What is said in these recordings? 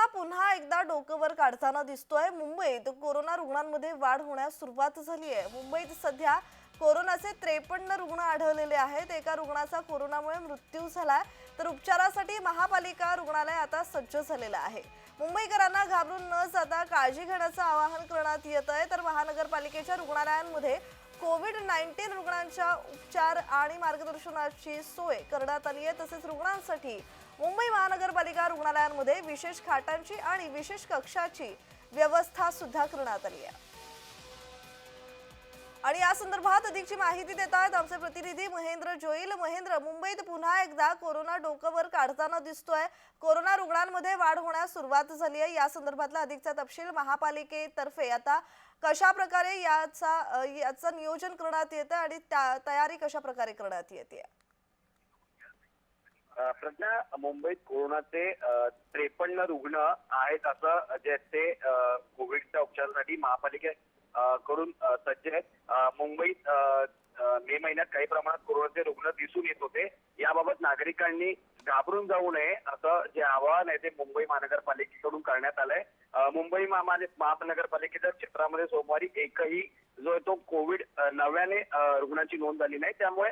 Corona पुन्हा एकदा डोकं वर काढताना दिसतोय. मुंबईत कोरोना रुग्णांमध्ये वाढ होण्यास सुरुवात झाली आहे. मुंबईत सध्या कोरोनाचे त्रेपन्न रुग्ण आढळलेले आहेत. एका रुग्णाचा कोरोनामुळे मृत्यू झाला तर उपचारासाठी महापालिका रुग्णालय आता सज्ज झालेलं आहे. मुंबईकरांना घाबरून न जाता काळजी घेण्याचं आवाहन करण्यात येत आहे. तर महानगरपालिकेच्या रुग्णालयांमध्ये कोविड नाईन्टीन रुग्णांच्या उपचार आणि मार्गदर्शनाची सोय करण्यात आली आहे. तसेच रुग्णांसाठी मुंबई महानगरपालिका रुग्णालयांमध्ये विशेष खाटांची आणि विशेष कक्षाची व्यवस्था सुद्धा करण्यात आली आहे. आणि या संदर्भात अधिकची माहिती देत आहेत आमचे प्रतिनिधी महेंद्र जोईल. महेंद्र मुंबईत पुन्हा एकदा कोरोना डोकंवर काढताना दिसतोय. कोरोना रुग्णांमध्ये वाढ होण्यास सुरुवात झाली आहे. या संदर्भातला अधिकचा तपशील महापालिकेतर्फे आता कशा प्रकारे याचा याचं नियोजन करण्यात येतं आणि त्या तयारी कशा प्रकारे करण्यात येते? आहे प्रज्ञा मुंबईत कोरोनाचे त्रेपन्न रुग्ण आहेत असं जे ते कोविडच्या उपचारासाठी महापालिके कडून सज्ज आहेत. मुंबईत मे महिन्यात काही प्रमाणात कोरोनाचे रुग्ण दिसून येत होते. याबाबत नागरिकांनी घाबरून जाऊ नये असं जे आवाहन आहे ते मुंबई महानगरपालिकेकडून करण्यात आलंय. मुंबई महानगरपालिकेच्या क्षेत्रामध्ये सोमवारी एकही जो आहे तो कोविड नव्याने रुग्णांची नोंद झाली नाही त्यामुळे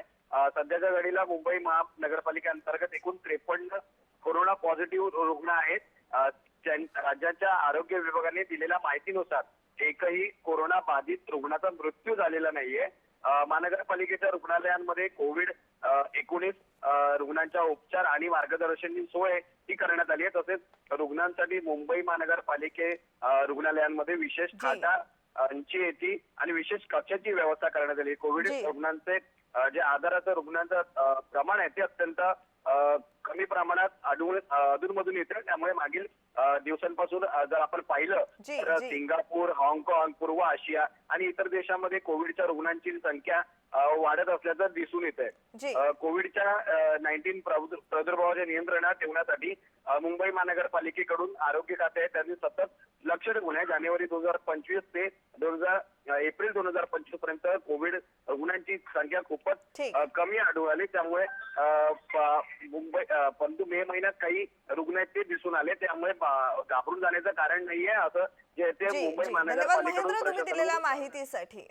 सध्याच्या घडीला मुंबई महानगरपालिकेअंतर्गत एकूण त्रेपन्न कोरोना पॉझिटिव्ह रुग्ण आहेत. राज्याच्या आरोग्य विभागाने दिलेल्या माहितीनुसार एकही कोरोना बाधित रुग्णाचा मृत्यू झालेला नाहीये. महानगरपालिकेच्या रुग्णालयांमध्ये कोविड एकोणीस रुग्णांच्या उपचार आणि मार्गदर्शनची सोय ही करण्यात आली आहे. तसेच रुग्णांसाठी मुंबई महानगरपालिके रुग्णालयांमध्ये विशेष. खाटा ची येते आणि विशेष कक्षाची व्यवस्था करण्यात आली. कोविड. रुग्णांचे जे आधाराचं रुग्णांचं प्रमाण आहे ते अत्यंत कमी प्रमाणात आढळून अधूनमधून येतं त्यामुळे मागील दिवसांपासून जर आपण पाहिलं तर. सिंगापूर हाँगकाँग पूर्व आशिया आणि इतर देशांमध्ये कोविडच्या रुग्णांची संख्या वाढत असल्याचं दिसून येत. आहे कोविडच्या नाईन्टीन प्रादुर्भावाच्या नियंत्रणात ठेवण्यासाठी मुंबई महानगरपालिकेकडून आरोग्य खाते त्यांनी सतत लक्ष ठेवून आहे जानेवारी दोन हजार पंचवीस ते दोन हजार एप्रिल दोन हजार पंचवीसपर्यंत कोविड रुग्णांची संख्या खूपच कमी आढळून आली. त्यामुळे मुंबई परंतु मे महिन्यात काही रुग्ण ते दिसून आले. त्यामुळे घाबरून जाण्याचं कारण नाहीये असं जे ते मुंबई महानगरपालिकेकडून दिलेल्या माहितीसाठी.